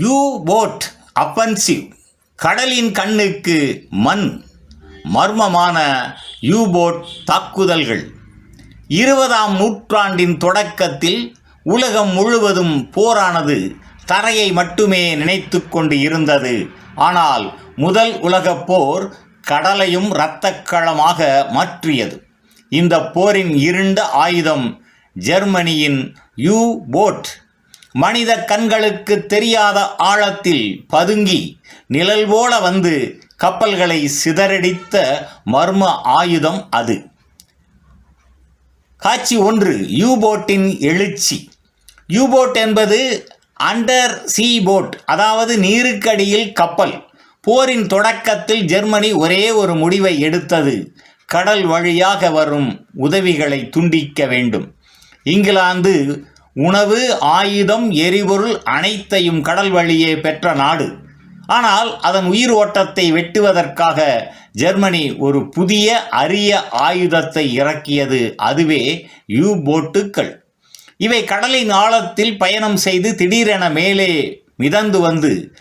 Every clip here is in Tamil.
யூ போட் அப்பன்சிவ் கடலின் கண்ணுக்கு மண். மர்மமான யூ போட் தாக்குதல்கள். இருபதாம் நூற்றாண்டின் தொடக்கத்தில் உலகம் முழுவதும் போரானது. தரையை மட்டுமே நினைத்து கொண்டு இருந்தது. ஆனால் முதல் உலகப் போர் கடலையும் இரத்தக்களமாக மாற்றியது. இந்த போரின் இருண்ட ஆயுதம் ஜெர்மனியின் யூ போட் மனித கண்களுக்கு தெரியாத ஆழத்தில் பதுங்கி நிழல் போல வந்து கப்பல்களை சிதறடித்த மர்ம ஆயுதம் அது. காட்சி ஒன்று யூபோட்டின் எழுச்சி. யூபோட் என்பது அண்டர் சீ போட் அதாவது நீருக்கடியில் கப்பல். போரின் தொடக்கத்தில் ஜெர்மனி ஒரே ஒரு முடிவை எடுத்தது கடல் வழியாக வரும் உதவிகளை துண்டிக்க வேண்டும். இங்கிலாந்து உணவு ஆயுதம் எரிபொருள் அனைத்தையும் கடல் வழியே பெற்ற நாடு. ஆனால் அதன் உயிர் ஓட்டத்தை வெட்டுவதற்காக ஜெர்மனி ஒரு புதிய அரிய ஆயுதத்தை இறக்கியது அதுவே யூ போட்டுக்கள் இவை கடலின் ஆழத்தில் பயணம் செய்து திடீரென மேலே மிதந்து வந்து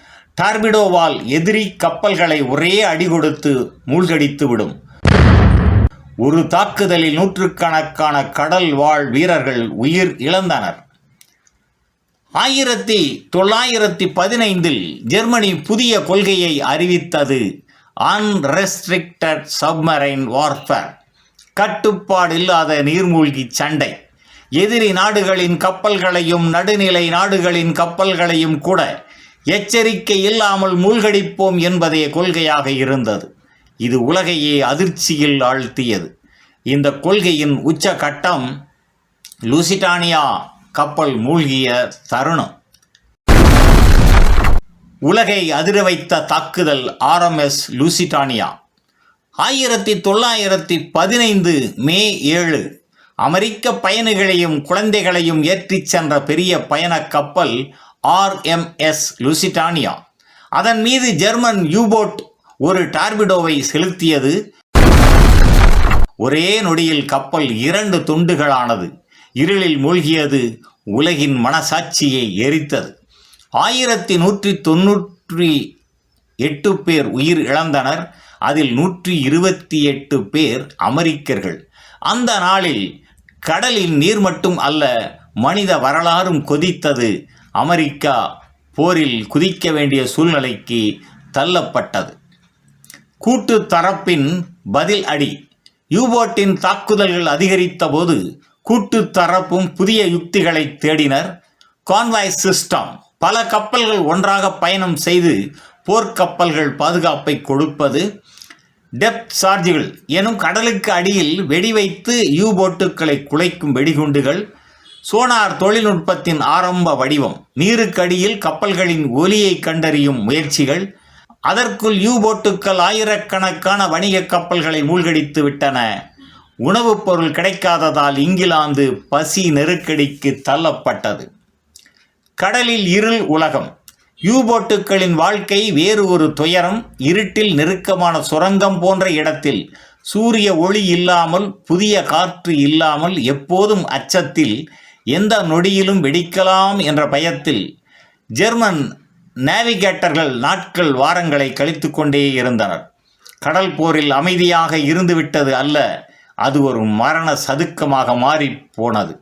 டார்பிடோவால் எதிரி கப்பல்களை ஒரே அடி கொடுத்து மூழ்கடித்து விடும் ஒரு தாக்குதலில் நூற்றுக்கணக்கான கடல் வாழ் வீரர்கள் உயிர் இழந்தனர். ஆயிரத்தி தொள்ளாயிரத்தி பதினைந்தில் ஜெர்மனி புதிய கொள்கையை அறிவித்தது. அன்ரெஸ்ட்ரிக்டட் சப்மரைன் வார்ஃபேர் கட்டுப்பாடில்லாத நீர்மூழ்கி சண்டை. எதிரி நாடுகளின் கப்பல்களையும் நடுநிலை நாடுகளின் கப்பல்களையும் கூட எச்சரிக்கை இல்லாமல் மூழ்கடிப்போம் என்பதே கொள்கையாக இருந்தது. இது உலகையே அதிர்ச்சியில் ஆழ்த்தியது. இந்த கொள்கையின் உச்ச கட்டம் லூசிட்டானியா கப்பல் மூழ்கிய தருணம். உலகை அதிர வைத்த தாக்குதல் ஆர்எம்எஸ் லூசிட்டானியா. ஆயிரத்தி தொள்ளாயிரத்தி பதினைந்து மே ஏழு அமெரிக்க பயணிகளையும் குழந்தைகளையும் ஏற்றிச் சென்ற பெரிய பயணக் கப்பல் ஆர்எம்எஸ் லூசிட்டானியா. அதன் மீது ஜெர்மன் யூபோட் ஒரு டார்பிடோவை செலுத்தியது. ஒரே நொடியில் கப்பல் இரண்டு துண்டுகளானது. இருளில் மூழ்கியது உலகின் மனசாட்சியை எரித்தது. ஆயிரத்தி நூற்றி தொன்னூற்றி எட்டு பேர் உயிர் இழந்தனர். அதில் நூற்றி இருபத்தி எட்டு பேர் அமெரிக்கர்கள். அந்த நாளில் கடலின் நீர் மட்டும் அல்ல மனித வரலாறும் கொதித்தது. அமெரிக்கா போரில் குதிக்க வேண்டிய சூழ்நிலைக்கு தள்ளப்பட்டது. கூட்டு தரப்பின் பதில் அடி. யூபோட்டின் தாக்குதல்கள் அதிகரித்த போது கூட்டு தரப்பும் புதிய யுக்திகளை தேடினர். கான்வாய் சிஸ்டம் பல கப்பல்கள் ஒன்றாக பயணம் செய்து போர்க்கப்பல்கள் பாதுகாப்பை கொடுப்பது. டெப்த் சார்ஜுகள் எனும் கடலுக்கு அடியில் வெடி வைத்து குலைக்கும் வெடிகுண்டுகள். சோனார் தொழில்நுட்பத்தின் ஆரம்ப வடிவம் நீருக்கடியில் கப்பல்களின் ஒலியை கண்டறியும் முயற்சிகள். அதற்குள் யூ போட்டுக்கள் ஆயிரக்கணக்கான வணிக கப்பல்களை மூழ்கடித்து விட்டன. உணவுப் பொருள் கிடைக்காததால் இங்கிலாந்து பசி நெருக்கடிக்கு தள்ளப்பட்டது. கடலில் இருள் உலகம். யூபோட்டுகளின் வாழ்க்கை வேறு ஒரு துயரம் இருட்டில் நெருக்கமான சுரங்கம் போன்ற இடத்தில். சூரிய ஒளி இல்லாமல் புதிய காற்று இல்லாமல் எப்போதும் அச்சத்தில் எந்த நொடியிலும் வெடிக்கலாம் என்ற பயத்தில். ஜெர்மன் நேவிகேட்டர்கள் நாட்கள் வாரங்களை கழித்து கொண்டே இருந்தனர். கடல் போரில் அமைதியாக இருந்துவிட்டது அல்ல அது ஒரு மரண சதுக்கமாக மாறிப் போனது.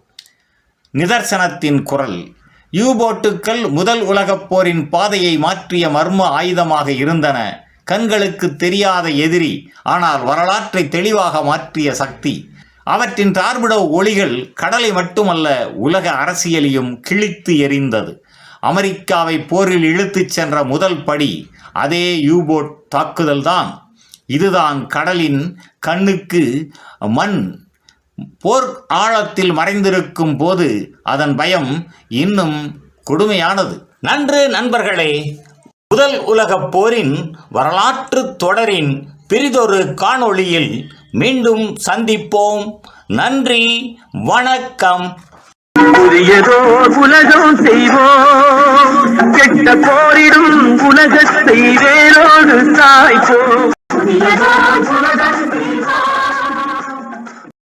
நிதர்சனத்தின் குரல் யூபோட்டுக்கள் முதல் உலகப் போரின் பாதையை மாற்றிய மர்ம ஆயுதமாக இருந்தன. கண்களுக்கு தெரியாத எதிரி ஆனால் வரலாற்றை தெளிவாக மாற்றிய சக்தி. அவற்றின் டார்பிடோ ஒளிகள் கடலை மட்டுமல்ல உலக அரசியலையும் கிழித்து எறிந்தது. அமெரிக்காவை போரில் இழுத்துச் சென்ற முதல் படி அதே யூபோட் தாக்குதல்தான். இதுதான் கடலின் கண்ணுக்கு மண். போர் ஆழத்தில் மறைந்திருக்கும் போது அதன் பயம் இன்னும் கொடுமையானது. நன்று நண்பர்களே முதல் உலகப் போரின் வரலாற்று தொடரின் பிரிதொரு காணொளியில் மீண்டும் சந்திப்போம். நன்றி வணக்கம். உலகம் செய்வோம். போரிடும் உலகத்தை வேரோடு சாய்ப்போம்